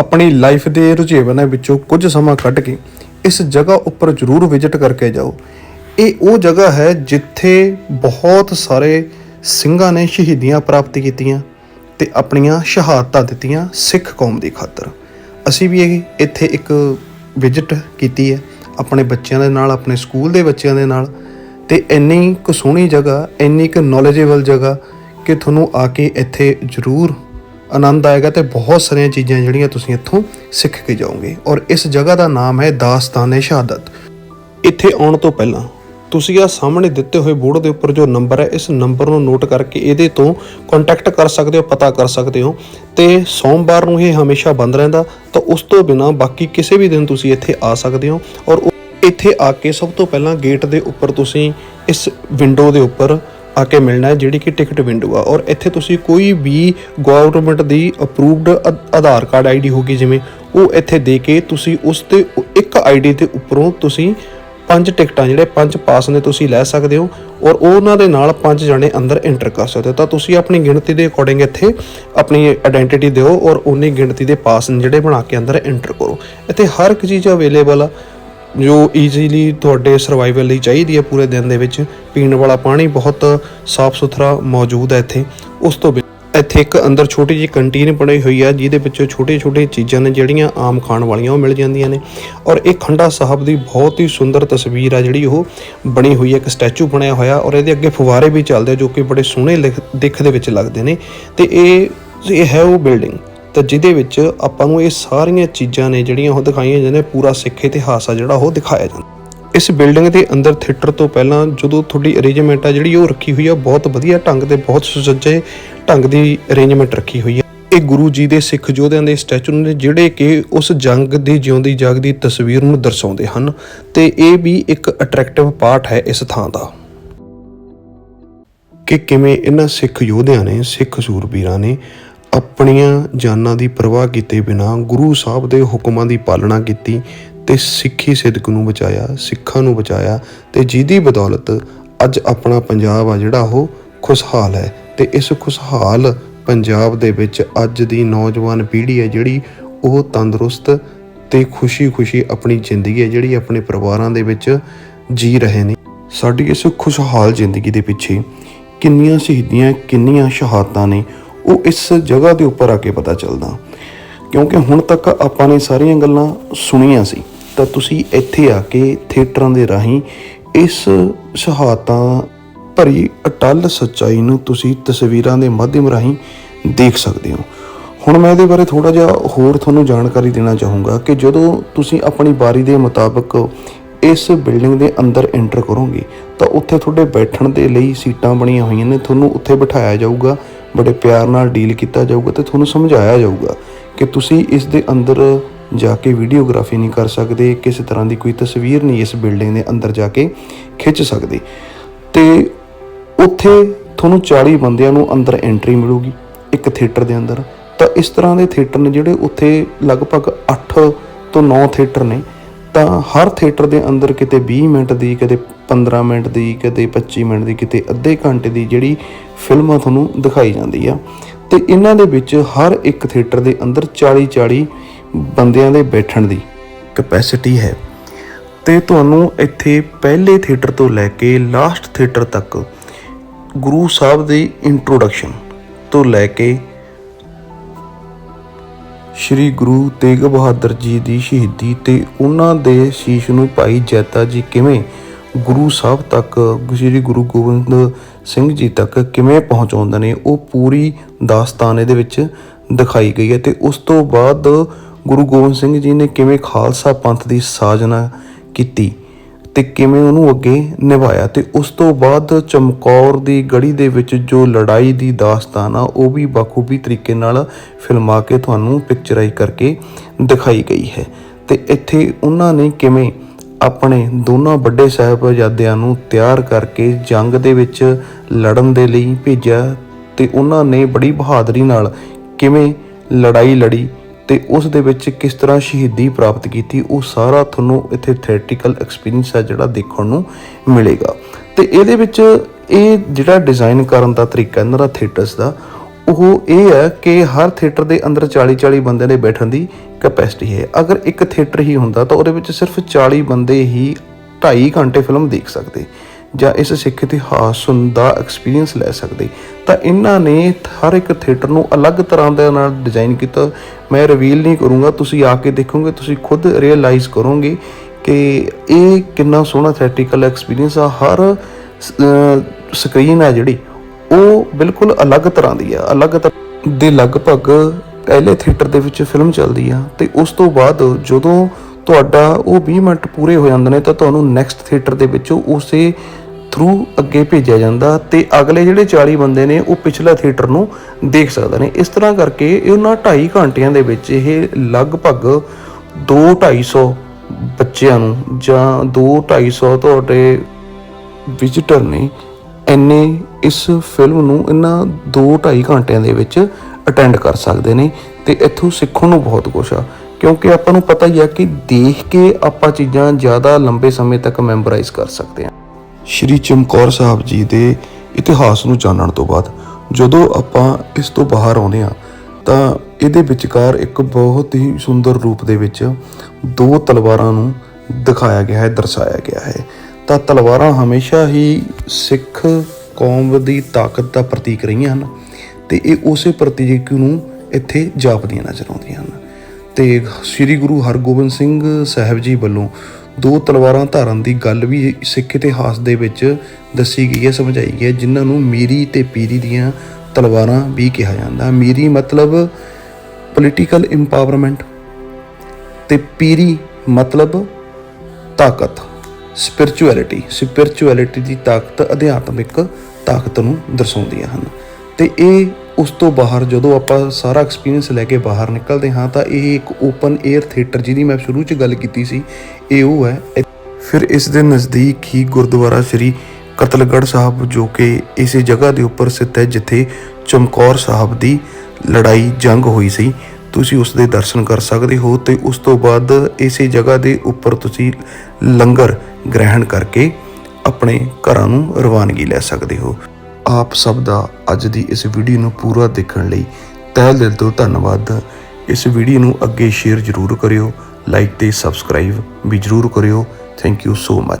ਆਪਣੀ ਲਾਈਫ ਦੇ ਰੁਝੇਵਿਆਂ ਵਿੱਚੋਂ ਕੁਝ ਸਮਾਂ ਕੱਢ ਕੇ ਇਸ ਜਗ੍ਹਾ ਉੱਪਰ ਜ਼ਰੂਰ ਵਿਜ਼ਿਟ ਕਰਕੇ ਜਾਓ। ਇਹ ਉਹ ਜਗ੍ਹਾ ਹੈ ਜਿੱਥੇ ਬਹੁਤ ਸਾਰੇ ਸਿੰਘਾਂ ਨੇ ਸ਼ਹੀਦੀਆਂ ਪ੍ਰਾਪਤ ਕੀਤੀਆਂ ਤੇ ਆਪਣੀਆਂ ਸ਼ਹਾਦਤਾਂ ਦਿੱਤੀਆਂ ਸਿੱਖ ਕੌਮ ਦੀ ਖਾਤਰ। ਅਸੀਂ ਵੀ ਇਹ ਇੱਥੇ ਇੱਕ ਵਿਜ਼ਿਟ ਕੀਤੀ ਹੈ ਆਪਣੇ ਬੱਚਿਆਂ ਦੇ ਨਾਲ, ਆਪਣੇ ਸਕੂਲ ਦੇ ਬੱਚਿਆਂ ਦੇ ਨਾਲ ਤੇ ਇੰਨੀ ਕੁ ਸੋਹਣੀ ਜਗ੍ਹਾ, ਇੰਨੀ ਕੁ ਨੌਲੇਜੇਬਲ ਜਗ੍ਹਾ ਕਿ ਤੁਹਾਨੂੰ ਆ ਕੇ ਇੱਥੇ ਜ਼ਰੂਰ ਆਨੰਦ ਆਏਗਾ ਤੇ ਬਹੁਤ ਸਾਰੀਆਂ ਚੀਜ਼ਾਂ ਜਿਹੜੀਆਂ ਤੁਸੀਂ ਇੱਥੋਂ ਸਿੱਖ ਕੇ ਜਾਓਗੇ। ਔਰ ਇਸ ਜਗ੍ਹਾ ਦਾ ਨਾਮ ਹੈ ਦਾਸਤਾਨੇ ਸ਼ਹਾਦਤ। ਇੱਥੇ ਆਉਣ ਤੋਂ ਪਹਿਲਾਂ ਤੁਸੀਂ ਆ ਸਾਹਮਣੇ ਦਿੱਤੇ ਹੋਏ ਬੋਰਡ ਦੇ ਉੱਪਰ ਜੋ ਨੰਬਰ ਹੈ, ਇਸ ਨੰਬਰ ਨੂੰ ਨੋਟ ਕਰਕੇ ਇਹਦੇ ਤੋਂ ਕੰਟੈਕਟ ਕਰ ਸਕਦੇ ਹੋ, ਪਤਾ ਕਰ ਸਕਦੇ ਹੋ। ਤੇ ਸੋਮਵਾਰ ਨੂੰ ਇਹ ਹਮੇਸ਼ਾ ਬੰਦ ਰਹਿੰਦਾ, ਤਾਂ ਉਸ ਤੋਂ ਬਿਨਾ ਬਾਕੀ ਕਿਸੇ ਵੀ ਦਿਨ ਤੁਸੀਂ ਇੱਥੇ ਆ ਸਕਦੇ ਹੋ। ਔਰ ਇੱਥੇ ਆ ਕੇ ਸਭ ਤੋਂ ਪਹਿਲਾਂ ਗੇਟ ਦੇ ਉੱਪਰ ਤੁਸੀਂ ਇਸ ਵਿੰਡੋ ਦੇ ਉੱਪਰ ਆ ਕੇ ਮਿਲਣਾ ਹੈ, ਜਿਹੜੀ ਕਿ ਟਿਕਟ ਵਿੰਡੋ ਆ। ਔਰ ਇੱਥੇ ਤੁਸੀਂ ਕੋਈ ਵੀ ਗਵਰਨਮੈਂਟ ਦੀ ਅਪਰੂਵਡ ਆਧਾਰ ਕਾਰਡ ਆਈਡੀ ਹੋਗੀ ਜਿਵੇਂ ਉਹ ਇੱਥੇ ਦੇ ਕੇ ਤੁਸੀਂ ਉਸ ਤੇ ਇੱਕ ਆਈਡੀ ਦੇ ਉੱਪਰੋਂ ਤੁਸੀਂ ਪੰਜ ਟਿਕਟਾਂ ਜਿਹੜੇ ਪੰਜ ਪਾਸ ਨੇ ਤੁਸੀਂ ਲੈ ਸਕਦੇ ਹੋ ਔਰ ਉਹਨਾਂ ਦੇ ਨਾਲ ਪੰਜ ਜਣੇ ਅੰਦਰ ਐਂਟਰ ਕਰ ਸਕਦੇ ਹੋ। ਤਾਂ ਤੁਸੀਂ ਆਪਣੀ ਗਿਣਤੀ ਦੇ ਅਕੋਰਡਿੰਗ ਇੱਥੇ ਆਪਣੀ ਆਇਡੈਂਟੀਟੀ ਦਿਓ ਔਰ ਉਨੀ ਗਿਣਤੀ ਦੇ ਪਾਸ ਜਿਹੜੇ ਬਣਾ ਕੇ ਅੰਦਰ ਐਂਟਰ ਕਰੋ। ਇੱਥੇ ਹਰ ਇੱਕ ਚੀਜ਼ ਅਵੇਲੇਬਲ ਆ। ਜੋ ਈਜ਼ੀਲੀ ਤੁਹਾਡੇ ਸਰਵਾਈਵਲ ਲਈ ਚਾਹੀਦੀ ਹੈ ਪੂਰੇ ਦਿਨ ਦੇ ਵਿੱਚ, ਪੀਣ ਵਾਲਾ ਪਾਣੀ ਬਹੁਤ ਸਾਫ਼ ਸੁਥਰਾ ਮੌਜੂਦ ਹੈ ਇੱਥੇ। ਉਸ ਤੋਂ ਬਿਨਾਂ ਇੱਥੇ ਇੱਕ ਅੰਦਰ ਛੋਟੀ ਜਿਹੀ ਕੰਟੀਨ ਬਣੀ ਹੋਈ ਹੈ, ਜਿਹਦੇ ਵਿੱਚ ਛੋਟੇ-ਛੋਟੇ ਚੀਜ਼ਾਂ ਨੇ ਜਿਹੜੀਆਂ ਆਮ ਖਾਣ ਵਾਲੀਆਂ, ਉਹ ਮਿਲ ਜਾਂਦੀਆਂ ਨੇ। ਔਰ ਇਹ ਖੰਡਾ ਸਾਹਿਬ ਦੀ ਬਹੁਤ ਹੀ ਸੁੰਦਰ ਤਸਵੀਰ ਆ ਜਿਹੜੀ ਉਹ ਬਣੀ ਹੋਈ ਹੈ, ਇੱਕ ਸਟੈਚੂ ਬਣਿਆ ਹੋਇਆ ਔਰ ਇਹਦੇ ਅੱਗੇ ਫੁਵਾਰੇ ਵੀ ਚੱਲਦੇ ਆ ਜੋ ਕਿ ਬੜੇ ਸੋਹਣੇ ਲਿਖ- ਦਿੱਖ ਦੇ ਵਿੱਚ ਲੱਗਦੇ ਨੇ। ਤੇ ਇਹ ਇਹ ਹੈ ਉਹ ਬਿਲਡਿੰਗ ਤਾਂ ਜਿਹਦੇ ਵਿੱਚ ਆਪਾਂ ਨੂੰ ਇਹ ਸਾਰੀਆਂ ਚੀਜ਼ਾਂ ਨੇ ਜਿਹੜੀਆਂ ਉਹ ਦਿਖਾਈਆਂ ਜਾਂਦੀਆਂ ਨੇ, ਪੂਰਾ ਸਿੱਖ ਇਤਿਹਾਸ ਆ ਜਿਹੜਾ ਉਹ ਦਿਖਾਇਆ ਜਾਂਦਾ। ਇਸ ਬਿਲਡਿੰਗ ਦੇ ਅੰਦਰ ਥੀਏਟਰ ਤੋਂ ਪਹਿਲਾਂ ਜਦੋਂ ਤੁਹਾਡੀ ਅਰੇਂਜਮੈਂਟ ਆ ਜਿਹੜੀ ਉਹ ਰੱਖੀ ਹੋਈ ਆ, ਬਹੁਤ ਵਧੀਆ ਢੰਗ ਦੇ, ਬਹੁਤ ਸੁਸੱਜੇ ਢੰਗ ਦੀ ਅਰੇਂਜਮੈਂਟ ਰੱਖੀ ਹੋਈ ਆ। ਇਹ ਗੁਰੂ ਜੀ ਦੇ ਸਿੱਖ ਯੋਧਿਆਂ ਦੇ ਸਟੈਚੂ ਨੇ ਜਿਹੜੇ ਕਿ ਉਸ ਜੰਗ ਦੀ ਜਿਉਂਦੀ ਜਾਗਦੀ ਤਸਵੀਰ ਨੂੰ ਦਰਸਾਉਂਦੇ ਹਨ ਤੇ ਇਹ ਵੀ ਇੱਕ ਅਟਰੈਕਟਿਵ ਪਾਰਟ ਹੈ ਇਸ ਥਾਂ ਦਾ। ਕਿ ਕਿਵੇਂ ਇਹਨਾਂ ਸਿੱਖ ਯੋਧਿਆਂ ਨੇ, ਸਿੱਖ ਸੂਰਬੀਰਾਂ ਨੇ ਆਪਣੀਆਂ ਜਾਨਾਂ ਦੀ ਪਰਵਾਹ ਕੀਤੇ ਬਿਨਾ ਗੁਰੂ ਸਾਹਿਬ ਦੇ ਹੁਕਮਾਂ ਦੀ ਪਾਲਣਾ ਕੀਤੀ ਤੇ ਸਿੱਖੀ ਸਿਦਕ ਨੂੰ ਬਚਾਇਆ, ਸਿੱਖਾਂ ਨੂੰ ਬਚਾਇਆ ਤੇ ਜਿਹਦੀ ਬਦੌਲਤ ਅੱਜ ਆਪਣਾ ਪੰਜਾਬ ਆ ਜਿਹੜਾ ਉਹ ਖੁਸ਼ਹਾਲ ਹੈ ਤੇ ਇਸ ਖੁਸ਼ਹਾਲ ਪੰਜਾਬ ਦੇ ਵਿੱਚ ਅੱਜ ਦੀ ਨੌਜਵਾਨ ਪੀੜ੍ਹੀ ਹੈ ਜਿਹੜੀ ਉਹ ਤੰਦਰੁਸਤ ਤੇ ਖੁਸ਼ੀ-ਖੁਸ਼ੀ ਆਪਣੀ ਜ਼ਿੰਦਗੀ ਹੈ ਜਿਹੜੀ ਆਪਣੇ ਪਰਿਵਾਰਾਂ ਦੇ ਵਿੱਚ ਜੀ ਰਹੇ ਨੇ। ਸਾਡੀ ਇਸ ਖੁਸ਼ਹਾਲ ਜ਼ਿੰਦਗੀ ਦੇ ਪਿੱਛੇ ਕਿੰਨੀਆਂ ਸ਼ਹੀਦੀਆਂ, ਕਿੰਨੀਆਂ ਸ਼ਹਾਦਤਾਂ ਨੇ ਉਹ ਇਸ ਜਗ੍ਹਾ ਦੇ ਉੱਪਰ ਆ ਕੇ ਪਤਾ ਚੱਲਦਾ। ਕਿਉਂਕਿ ਹੁਣ ਤੱਕ ਆਪਾਂ ਨੇ ਸਾਰੀਆਂ ਗੱਲਾਂ ਸੁਣੀਆਂ ਸੀ, ਤਾਂ ਤੁਸੀਂ ਇੱਥੇ ਆ ਕੇ ਥੀਏਟਰਾਂ ਦੇ ਰਾਹੀਂ ਇਸ ਸ਼ਹਾਦਤਾਂ ਭਰੀ ਅਟਲ ਸੱਚਾਈ ਨੂੰ ਤੁਸੀਂ ਤਸਵੀਰਾਂ ਦੇ ਮਾਧਿਅਮ ਰਾਹੀਂ ਦੇਖ ਸਕਦੇ ਹੋ। ਹੁਣ ਮੈਂ ਇਹਦੇ ਬਾਰੇ ਥੋੜਾ ਜਿਹਾ ਹੋਰ ਤੁਹਾਨੂੰ ਜਾਣਕਾਰੀ ਦੇਣਾ ਚਾਹੂੰਗਾ ਕਿ ਜਦੋਂ ਤੁਸੀਂ ਆਪਣੀ ਬਾਰੀ ਦੇ ਮੁਤਾਬਕ ਇਸ ਬਿਲਡਿੰਗ ਦੇ ਅੰਦਰ ਐਂਟਰ ਕਰੋਗੇ, ਤਾਂ ਉੱਥੇ ਤੁਹਾਡੇ ਬੈਠਣ ਦੇ ਲਈ ਸੀਟਾਂ ਬਣੀਆਂ ਹੋਈਆਂ ਨੇ, ਤੁਹਾਨੂੰ ਉੱਥੇ ਬਿਠਾਇਆ ਜਾਊਗਾ। ਬੜੇ ਪਿਆਰ ਨਾਲ ਡੀਲ ਕੀਤਾ ਜਾਊਗਾ ਤੇ ਤੁਹਾਨੂੰ ਸਮਝਾਇਆ ਜਾਊਗਾ ਕਿ ਤੁਸੀਂ ਇਸ ਦੇ ਅੰਦਰ ਜਾ ਕੇ ਵੀਡੀਓਗ੍ਰਾਫੀ ਨਹੀਂ ਕਰ ਸਕਦੇ, ਕਿਸੇ ਤਰ੍ਹਾਂ ਦੀ ਕੋਈ ਤਸਵੀਰ ਨਹੀਂ ਇਸ ਬਿਲਡਿੰਗ ਦੇ ਅੰਦਰ ਜਾ ਕੇ ਖਿੱਚ ਸਕਦੇ। ਤੇ ਉੱਥੇ ਤੁਹਾਨੂੰ 40 ਬੰਦਿਆਂ ਨੂੰ ਅੰਦਰ ਐਂਟਰੀ ਮਿਲੂਗੀ, ਇੱਕ ਥੀਏਟਰ ਦੇ ਅੰਦਰ। ਤਾਂ ਇਸ ਤਰ੍ਹਾਂ ਦੇ ਥੀਏਟਰ ਨੇ ਜਿਹੜੇ ਉੱਥੇ ਲਗਭਗ 8 ਤੋਂ 9 ਥੀਏਟਰ ਨੇ, ਤਾਂ ਹਰ ਥੀਏਟਰ ਦੇ ਅੰਦਰ ਕਿਤੇ 20 ਮਿੰਟ ਦੀ ਕਦੇ 15 ਮਿੰਟ ਦੀ ਕਦੇ 25 ਮਿੰਟ ਦੀ, ਕਿਤੇ ਅੱਧੇ ਘੰਟੇ ਦੀ ਜਿਹੜੀ ਫਿਲਮਾਂ ਤੁਹਾਨੂੰ ਦਿਖਾਈ ਜਾਂਦੀ ਆ। ਤੇ ਇਹਨਾਂ ਦੇ ਵਿੱਚ ਹਰ ਇੱਕ ਥੀਏਟਰ ਦੇ ਅੰਦਰ 40 40 ਬੰਦਿਆਂ ਦੇ ਬੈਠਣ ਦੀ ਕਪੈਸਿਟੀ ਹੈ। ਤੇ ਤੁਹਾਨੂੰ ਇੱਥੇ ਪਹਿਲੇ ਥੀਏਟਰ ਤੋਂ ਲੈ ਕੇ ਲਾਸਟ ਥੀਏਟਰ ਤੱਕ ਗੁਰੂ ਸਾਹਿਬ ਦੀ ਇੰਟਰੋਡਕਸ਼ਨ ਤੋਂ ਲੈ ਕੇ ਸ਼੍ਰੀ ਗੁਰੂ ਤੇਗ ਬਹਾਦਰ ਜੀ ਦੀ ਸ਼ਹੀਦੀ ਤੇ ਉਹਨਾਂ ਦੇ ਸ਼ੀਸ਼ ਨੂੰ ਭਾਈ ਜੈਤਾ ਜੀ ਕਿਵੇਂ ਗੁਰੂ ਸਾਹਿਬ ਤੱਕ, ਸ਼੍ਰੀ ਗੁਰੂ ਗੋਬਿੰਦ ਸਿੰਘ ਜੀ ਤੱਕ ਕਿਵੇਂ ਪਹੁੰਚਾਉਂਦੇ ਨੇ, ਉਹ ਪੂਰੀ ਦਾਸਤਾਨ ਇਹਦੇ ਵਿੱਚ ਦਿਖਾਈ ਗਈ ਹੈ ਤੇ ਉਸ ਤੋਂ ਬਾਅਦ ਗੁਰੂ ਗੋਬਿੰਦ ਸਿੰਘ ਜੀ ਨੇ ਕਿਵੇਂ ਖਾਲਸਾ ਪੰਥ ਦੀ ਸਾਜਨਾ ਕੀਤੀ ਤੇ ਕਿਵੇਂ ਉਹਨੂੰ ਅੱਗੇ ਨਿਭਾਇਆ ਤੇ ਉਸ ਤੋਂ ਬਾਅਦ ਚਮਕੌਰ ਦੀ ਗੜੀ ਦੇ ਵਿੱਚ ਜੋ ਲੜਾਈ ਦੀ ਦਾਸਤਾਨ ਆ, ਉਹ ਵੀ ਬਾਖੂਬੀ ਤਰੀਕੇ ਨਾਲ ਫਿਲਮਾ ਕੇ ਤੁਹਾਨੂੰ ਪਿਕਚਰਾਈਜ਼ ਕਰਕੇ ਦਿਖਾਈ ਗਈ ਹੈ ਤੇ ਇੱਥੇ ਉਹਨਾਂ ਨੇ ਕਿਵੇਂ ਆਪਣੇ ਦੋਨਾਂ ਵੱਡੇ ਸਾਹਿਬਜ਼ਾਦਿਆਂ ਨੂੰ ਤਿਆਰ ਕਰਕੇ ਜੰਗ ਦੇ ਵਿੱਚ ਲੜਨ ਦੇ ਲਈ ਭੇਜਿਆ ਤੇ ਉਹਨਾਂ ਨੇ ਬੜੀ ਬਹਾਦਰੀ ਨਾਲ ਕਿਵੇਂ ਲੜਾਈ ਲੜੀ ਤੇ ਉਸ ਦੇ ਵਿੱਚ ਕਿਸ ਤਰ੍ਹਾਂ ਸ਼ਹੀਦੀ ਪ੍ਰਾਪਤ ਕੀਤੀ, ਉਹ ਸਾਰਾ ਤੁਹਾਨੂੰ ਇੱਥੇ ਥਿਏਟਰੀਕਲ ਐਕਸਪੀਰੀਅੰਸ ਹੈ ਜਿਹੜਾ ਦੇਖਣ ਨੂੰ ਮਿਲੇਗਾ। ਤੇ ਇਹਦੇ ਵਿੱਚ ਇਹ ਜਿਹੜਾ ਡਿਜ਼ਾਈਨ ਕਰਨ ਦਾ ਤਰੀਕਾ ਇਹਨਾਂ ਦਾ ਥੀਏਟਰਸ ਦਾ ਉਹ ਇਹ ਹੈ ਕਿ ਹਰ ਥੀਏਟਰ ਦੇ ਅੰਦਰ 40 40 ਬੰਦੇ ਦੇ ਬੈਠਣ ਦੀ ਕੈਪੈਸਿਟੀ ਹੈ। ਅਗਰ ਇੱਕ ਥੀਏਟਰ ਹੀ ਹੁੰਦਾ ਤਾਂ ਉਹਦੇ ਵਿੱਚ ਸਿਰਫ 40 ਬੰਦੇ ਹੀ 2.5 ਘੰਟੇ ਫਿਲਮ ਦੇਖ ਸਕਦੇ ਜਾਂ ਇਸ ਸਿੱਖ ਇਤਿਹਾਸ ਦਾ ਐਕਸਪੀਰੀਅੰਸ ਲੈ ਸਕਦੇ। ਤਾਂ ਇਹਨਾਂ ਨੇ ਹਰ ਇੱਕ ਥੀਏਟਰ ਨੂੰ ਅਲੱਗ ਤਰ੍ਹਾਂ ਦੇ ਨਾਲ ਡਿਜ਼ਾਈਨ ਕੀਤਾ। ਮੈਂ ਰਿਵੀਲ ਨਹੀਂ ਕਰੂੰਗਾ, ਤੁਸੀਂ ਆ ਕੇ ਦੇਖੋਗੇ, ਤੁਸੀਂ ਖੁਦ ਰਿਅਲਾਈਜ਼ ਕਰੋਗੇ ਕਿ ਇਹ ਕਿੰਨਾ ਸੋਹਣਾ ਥੀਏਟ੍ਰਿਕਲ ਐਕਸਪੀਰੀਅੰਸ ਆ। ਹਰ ਸਕਰੀਨ ਆ ਜਿਹੜੀ ਬਿਲਕੁਲ ਅਲੱਗ ਤਰ੍ਹਾਂ ਦੀ ਆ, ਅਲੱਗ ਤਰ੍ਹਾਂ ਦੇ ਲਗਭਗ ਪਹਿਲੇ ਥੀਏਟਰ ਦੇ ਵਿੱਚ ਫਿਲਮ ਚੱਲਦੀ ਆ ਤੇ ਉਸ ਤੋਂ ਬਾਅਦ ਜਦੋਂ ਤੁਹਾਡਾ ਉਹ 20 ਮਿੰਟ ਪੂਰੇ ਹੋ ਜਾਂਦੇ ਨੇ ਤਾਂ ਤੁਹਾਨੂੰ ਨੈਕਸਟ ਥੀਏਟਰ ਦੇ ਵਿੱਚ ਉਸੇ ਥਰੂ ਅੱਗੇ ਭੇਜਿਆ ਜਾਂਦਾ ਤੇ ਅਗਲੇ ਜਿਹੜੇ 40 ਬੰਦੇ ਨੇ ਉਹ ਪਿਛਲਾ ਥੀਏਟਰ ਨੂੰ ਦੇਖ ਸਕਦੇ ਨੇ। ਇਸ ਤਰ੍ਹਾਂ ਕਰਕੇ ਇਹ ਉਹਨਾਂ 2.5 ਘੰਟਿਆਂ ਦੇ ਵਿੱਚ ਇਹ ਲਗਭਗ 2-250 ਬੱਚਿਆਂ ਨੂੰ ਜਾਂ 2-250 ਤੁਹਾਡੇ ਵਿਜ਼ਿਟਰ ਨੇ ਐਨੇ ਇਸ ਫਿਲਮ ਨੂੰ ਇਹਨਾਂ 2-2.5 ਘੰਟਿਆਂ ਦੇ ਵਿੱਚ ਅਟੈਂਡ ਕਰ ਸਕਦੇ ਨੇ ਤੇ ਇੱਥੋਂ ਸਿੱਖਣ ਨੂੰ ਬਹੁਤ ਕੁਝ ਆ। ਕਿਉਂਕਿ ਆਪਾਂ ਨੂੰ ਪਤਾ ਹੀ ਆ ਕਿ ਦੇਖ ਕੇ ਆਪਾਂ ਚੀਜ਼ਾਂ ਜ਼ਿਆਦਾ ਲੰਬੇ ਸਮੇਂ ਤੱਕ ਮੈਮੋਰਾਈਜ਼ ਕਰ ਸਕਦੇ ਹਾਂ। ਸ਼੍ਰੀ ਚਮਕੌਰ ਸਾਹਿਬ ਜੀ ਦੇ ਇਤਿਹਾਸ ਨੂੰ ਜਾਣਨ ਤੋਂ ਬਾਅਦ ਜਦੋਂ ਆਪਾਂ ਇਸ ਤੋਂ ਬਾਹਰ ਆਉਂਦੇ ਹਾਂ, ਤਾਂ ਇਹਦੇ ਵਿਚਕਾਰ ਇੱਕ ਬਹੁਤ ਹੀ ਸੁੰਦਰ ਰੂਪ ਦੇ ਵਿੱਚ ਦੋ ਤਲਵਾਰਾਂ ਨੂੰ ਦਿਖਾਇਆ ਗਿਆ ਹੈ, ਦਰਸਾਇਆ ਗਿਆ ਹੈ। ਤਾਂ ਤਲਵਾਰਾਂ ਹਮੇਸ਼ਾ ਹੀ ਸਿੱਖ ਕੌਮ ਦੀ ਤਾਕਤ ਦਾ ਪ੍ਰਤੀਕ ਰਹੀਆਂ ਹਨ ਤੇ ਇਹ ਉਸੇ ਪ੍ਰਤੀਕ ਨੂੰ ਇੱਥੇ ਜਾਪਦੀਆਂ ਨਜ਼ਰ ਆਉਂਦੀਆਂ ਹਨ। ਤੇ ਸ੍ਰੀ ਗੁਰੂ ਹਰਗੋਬਿੰਦ ਸਿੰਘ ਸਾਹਿਬ ਜੀ ਵੱਲੋਂ ਦੋ ਤਲਵਾਰਾਂ ਧਾਰਨ ਦੀ ਗੱਲ ਵੀ ਸਿੱਖ ਇਤਿਹਾਸ ਦੇ ਵਿੱਚ ਦੱਸੀ ਗਈ ਹੈ, ਸਮਝਾਈ ਗਈ ਹੈ, ਜਿਨ੍ਹਾਂ ਨੂੰ ਮੀਰੀ ਤੇ ਪੀਰੀ ਦੀਆਂ ਤਲਵਾਰਾਂ ਵੀ ਕਿਹਾ ਜਾਂਦਾ ਮੀਰੀ ਮਤਲਬ ਪੋਲੀਟੀਕਲ ਇੰਪਾਵਰਮੈਂਟ ਤੇ ਪੀਰੀ ਮਤਲਬ ਤਾਕਤ। ਸਪਿਰਚੁਅਲਿਟੀ ਸਪਿਰਚੁਅਲਿਟੀ ਦੀ ਤਾਕਤ ਅਧਿਆਤਮਿਕ ਤਾਕਤ ਨੂੰ ਦਰਸਾਉਂਦੀਆਂ ਹਨ। ਤੇ ਇਹ ਉਸ ਤੋਂ ਬਾਹਰ ਜਦੋਂ ਆਪਾਂ ਸਾਰਾ ਐਕਸਪੀਰੀਅੰਸ ਲੈ ਕੇ ਬਾਹਰ ਨਿਕਲਦੇ ਹਾਂ, ਤਾਂ ਇਹ ਇੱਕ ਓਪਨ 에ਅਰ ਥੀਏਟਰ ਜਿਹਦੀ ਮੈਂ ਸ਼ੁਰੂ 'ਚ ਗੱਲ ਕੀਤੀ ਸੀ, ਇਹ ਉਹ ਹੈ। ਫਿਰ ਇਸ ਦੇ ਨਜ਼ਦੀਕ ਹੀ ਗੁਰਦੁਆਰਾ ਸ੍ਰੀ ਕਤਲਗੜ੍ਹ ਸਾਹਿਬ, ਜੋ ਕਿ ਇਸੇ ਜਗ੍ਹਾ ਦੇ ਉੱਪਰ ਸਥਿਤ ਹੈ, ਜਿੱਥੇ ਚਮਕੌਰ ਸਾਹਿਬ ਦੀ ਲੜਾਈ ਜੰਗ ਹੋਈ ਸੀ। ਤੁਸੀਂ ਉਸ ਦੇ ਦਰਸ਼ਨ ਕਰ ਸਕਦੇ ਹੋ ਤੇ ਉਸ ਤੋਂ ਬਾਅਦ ਇਸੇ ਜਗ੍ਹਾ ਦੇ ਉੱਪਰ ਤੁਸੀਂ ਲੰਗਰ ਗ੍ਰਹਿਣ ਕਰਕੇ ਆਪਣੇ ਘਰਾਂ ਨੂੰ ਰਵਾਨਗੀ ਲੈ ਸਕਦੇ ਹੋ। ਆਪ ਸਭ ਦਾ ਅੱਜ ਦੀ ਇਸ ਵੀਡੀਓ ਨੂੰ ਪੂਰਾ ਦੇਖਣ ਲਈ ਤਹਿ ਦਿਲ ਤੋਂ ਧੰਨਵਾਦ। ਇਸ ਵੀਡੀਓ ਨੂੰ ਅੱਗੇ ਸ਼ੇਅਰ ਜ਼ਰੂਰ ਕਰਿਓ ਲਾਈਕ ਤੇ ਸਬਸਕ੍ਰਾਈਬ ਵੀ ਜ਼ਰੂਰ ਕਰਿਓ। Thank you so much